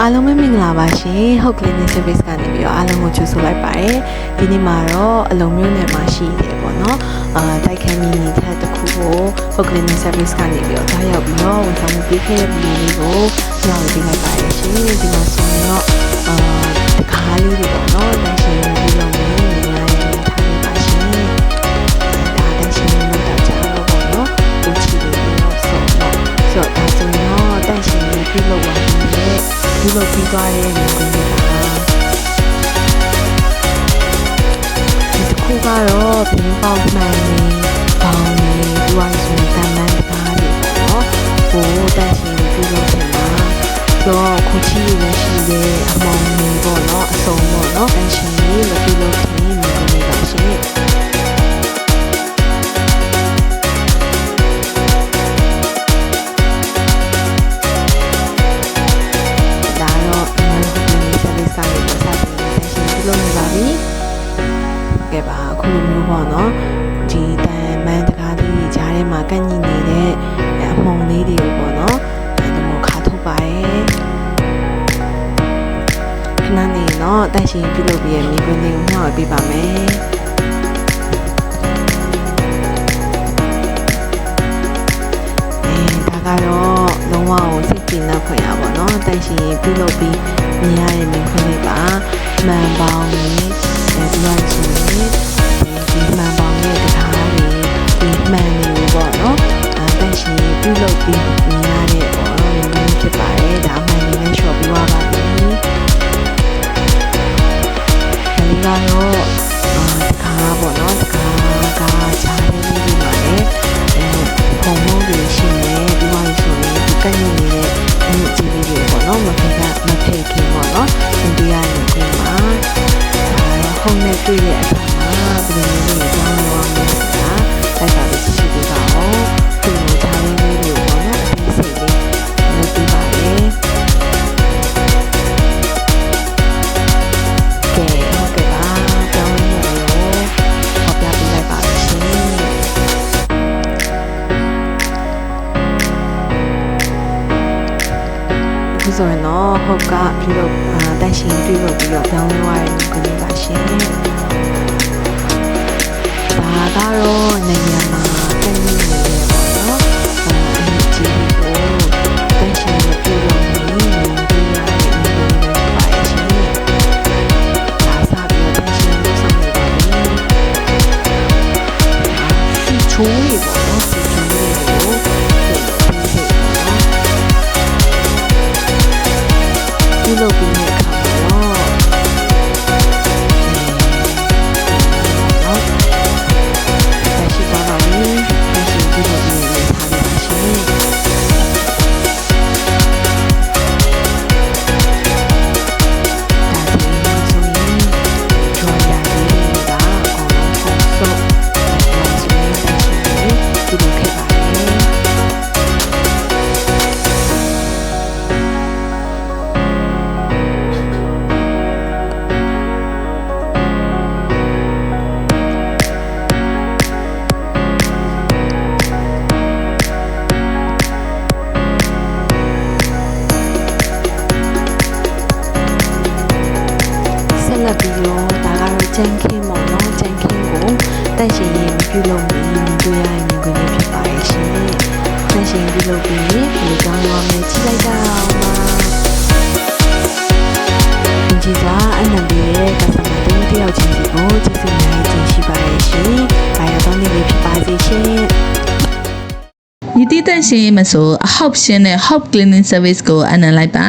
အားလုံးပဲမင်္ဂလာပါရှင် Hope Cleaning Service ကနေပြီးတော့အားလုံးကိုကြိုဆိုလိုက်ပါတယ်ဒီနေ့မှာတော့အလုံးမျိုးနယ်မှာရှိတယ်ပေါ့နော်အာတိုက်ခန်းမီနီထက်တစ်ခုကို Hope Cleaning Service ကနေပြီးတော့ထားရောက်ပြီးတော့ဝန်ဆောင်မှုပေးခဲ့တဲ့ဗီဒီယိုလေးကိုညောင်းပေးလိုက်ပါတယ်ရှင်ဒီမှာဆိုရင်တော့အာတကားလေးတွေပေါ့နော်တိုက်ရှင်ပြီးတော့နေနေရတယ်ထားနေပါရှင်ဒါတိုက်ရှင်လို့တော့ကြားတော့ပေါ့နော်ကိုချီလေးတော့ဆိုတော့ဆိုတော့ဒါဆိုရင်တော့တိုက်ရှင်လေးပြုလုပ် ပါမယ်ပြုလုပ်ပြီးသွားတဲ့နေရာတွေကဒီတစ်ခုကတော့ဘင်းပေါက်မှန်နေပေါင်းနေဒီဝိုင်းဆိုတန်မန်တကားတွေပေါ့နော်ဟိုတိုက်ရှင်လေးပြုလုပ်ချင်တာတော့ခုချီလည်းရှိတယ်အမောင်နေပေါ့နော်အစုံပေါ့နော်တိုက်ရှင် ကဲပါအခုလိုမျိုးပေါ့နော်။ဒီတန်မန်တကားလေးတွေကြားထဲမှာကန့်ညီနေတဲ့အမုံလေးတွေကိုပေါ့နော်။အဲဒါမျိုးခါထုတ်ပါရဲ့။ခဏနေတော့တန်ရှင်ပြုလုပ်ပြီးရဲ့မိခွန်းလေးကိုမျှဝေပေးပါမယ်။အဲဒါကတော့လုံးဝကိုစိတ်ကြည်နှံ့ဖွယ်ရပါတော့တန်ရှင်ပြုလုပ်ပြီးမြင်ရတဲ့မိခွန်းလေးပါမှန်ပေါင်းလေး အဲဒီလိုဆို ဆိုရင်တော့ဟုတ်ကပြုလုပ်အာတန်ရှင်ပြုလုပ်ပြီးတော့ကြော ဒါကတော့ကြမ်းခင်းပေါ့နော်ကြမ်းခင်းကိုတန့်ရှင်ရင်ပြုလုပ်ပြီးမြင်တွေ့ရရင်မြင်ခွင့်လေးဖြစ်ပါရဲ့ရှင်တန့်ရှင်ပြုလုပ်ပြီးဒီလိုကြောင်းရောမယ်ချိလိုက်ကြအောင်ပါဒီကြီးကအနံပေးတဲ့ကစားမတူတယောက်ချင်းစီကိုကျေးဇူးများကြီးရှိပါရဲ့ရှင်ဘာရတော့နေလေးဖြစ်ပါစေရှင်ယတိတန့်ရှင်မဆိုအဟောက်ရှင်းတဲ့ Hop Cleaning Service ကိုအနံလိုက်ပါ